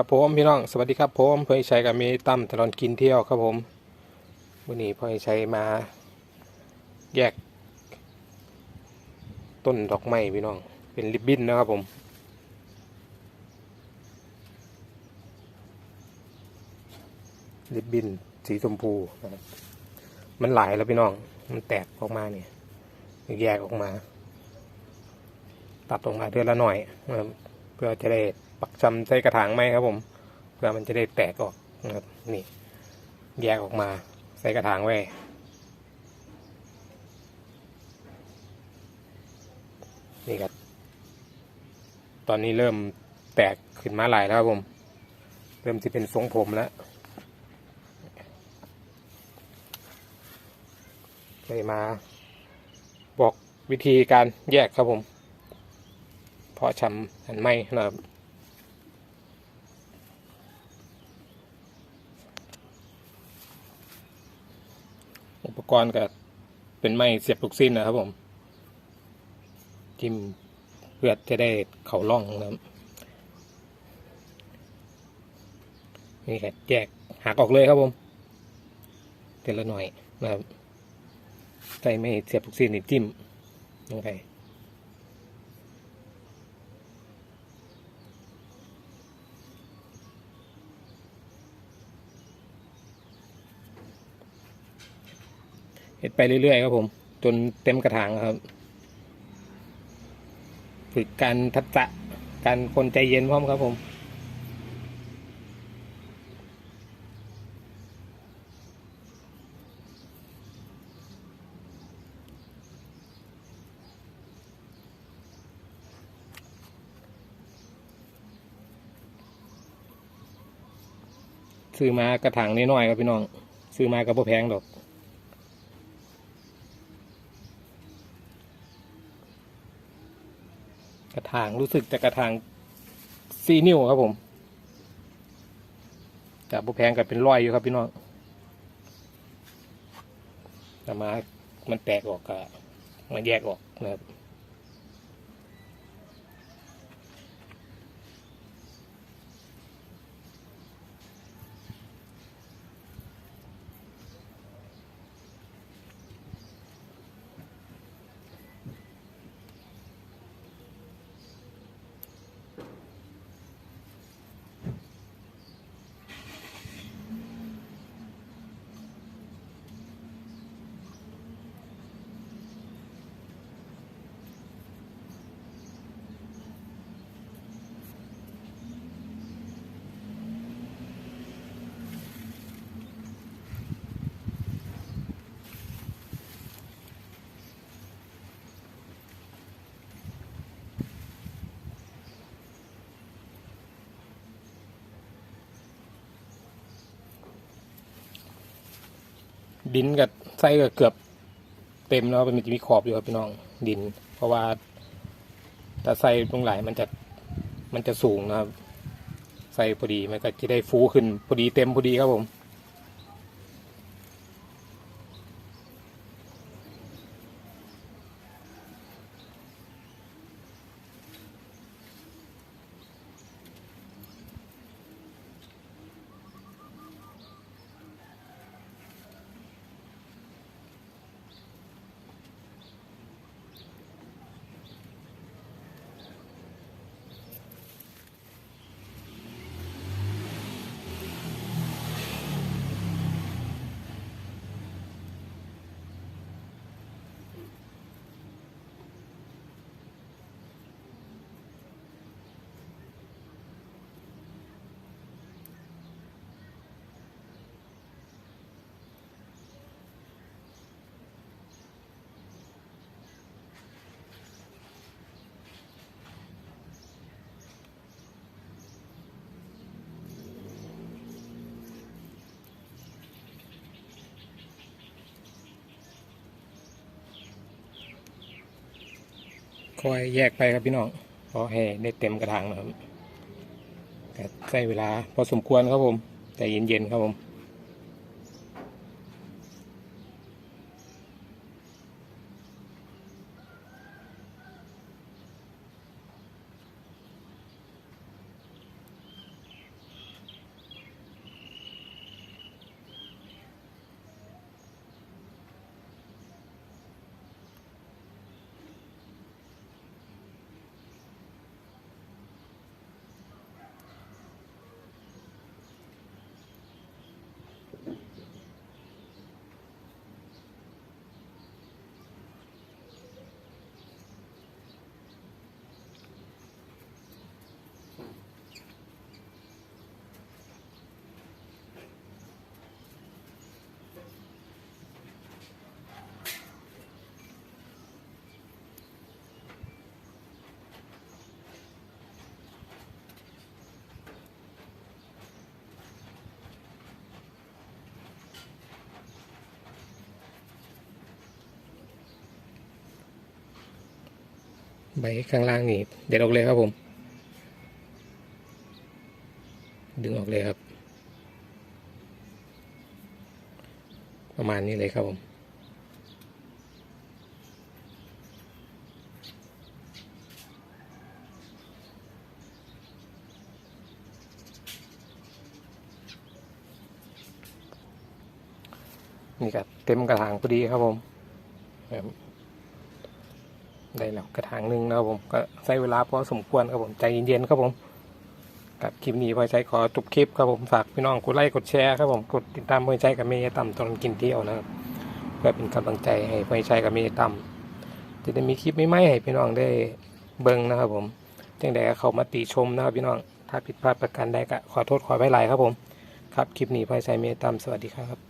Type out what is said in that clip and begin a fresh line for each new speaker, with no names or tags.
ครับผมพี่น้องสวัสดีครับผมพ่อนชัยกับมีตั้มตลอดกินเที่ยวครับผมวันนี้พ่อนชัยมาแยก ต้นดอกไม้พี่น้อง เป็นริบบิ้นนะครับผม ริบบิ้นสีชมพูนะครับมันหลายแล้วพี่น้อง มันแตกออกมาเนี่ยแยกออกมา ตัดออกมาเดือนละหน่อยเพื่อจะได้ ปักจำใส่กระถางไหมครับผมเพื่อมันจะได้แตกออกนะครับนี่แยกออกมาใส่กระถางไว้นี่ครับ ตอนนี้เริ่มแตกขึ้นมาหลายแล้วครับผม เริ่มจะเป็นทรงผมแล้วเลยมาบอกวิธีการแยกครับผม เพาะชำอันไม่นะครับ อุปกรณ์ก็เป็นไม้เสียบลูกสิ้นนะครับผม จิ้มเพื่อจะได้เข่าล่องนะครับนี่ครับแยกหักออกเลยครับผมแต่ละหน่อยนะครับใส่ไม่เสียบลูกสิ้นนี่จิ้มลงไป เห็ดไปเรื่อยๆครับผม จนเต็มกระถางครับ ฝึกการทักษะการคนใจเย็นพร้อมครับผมซื้อมากระถางน้อยๆครับพี่น้อง ซื้อมาก็บ่แพงดอก ระถางรู้สึกจะกระถางซีนิ้วครับผมจากบุแพงกับเป็นร้อยอยู่ครับพี่น้องแต่มา มันแตกออกก็มันแยกออกนะครับ ดินกับไส้ก็เกือบเต็มแล้วมันจะมีขอบอยู่ครับพี่น้องดิน เพราะว่าถ้าใส่ตรงไหลมันจะมันจะสูงนะครับใส่พอดีมันก็จะได้ฟูขึ้นพอดีเต็มพอดีครับผม คอยแยกไปครับพี่น้องพอแห่ได้เต็มกระถางนะครับแต่ใช้เวลาพอสมควรครับผม แต่เย็นๆครับผม ใบข้างล่างนี่เด็ดออกเลยครับผม ดึงออกเลยครับ ประมาณนี้เลยครับผมนี่ก็เต็มกระถางพอดีครับผมครับ ได้แล้วกระถางหนึ่งนะครับผมก็ใช้เวลาพอสมควรครับผมใจเย็นๆครับผมกับคลิปนี้พอใจขอจบคลิปครับผมฝากพี่น้องกดไลค์กดแชร์ครับผมกดติดตามพอใจกับเมย์ต่ำตอนกินเที่ยวนะครับเพื่อเป็นกำลังใจให้พอใจกับเมย์ต่ำจะได้มีคลิปใหม่ๆให้พี่น้องได้เบิ่งนะครับผมจังใดก็เข้ามาติชมนะครับพี่น้องถ้าผิดพลาดประการใดก็ขอโทษขอไว้หลครับผม ครับคลิปนี้พอใจเมย์ต่ำสวัสดีครับ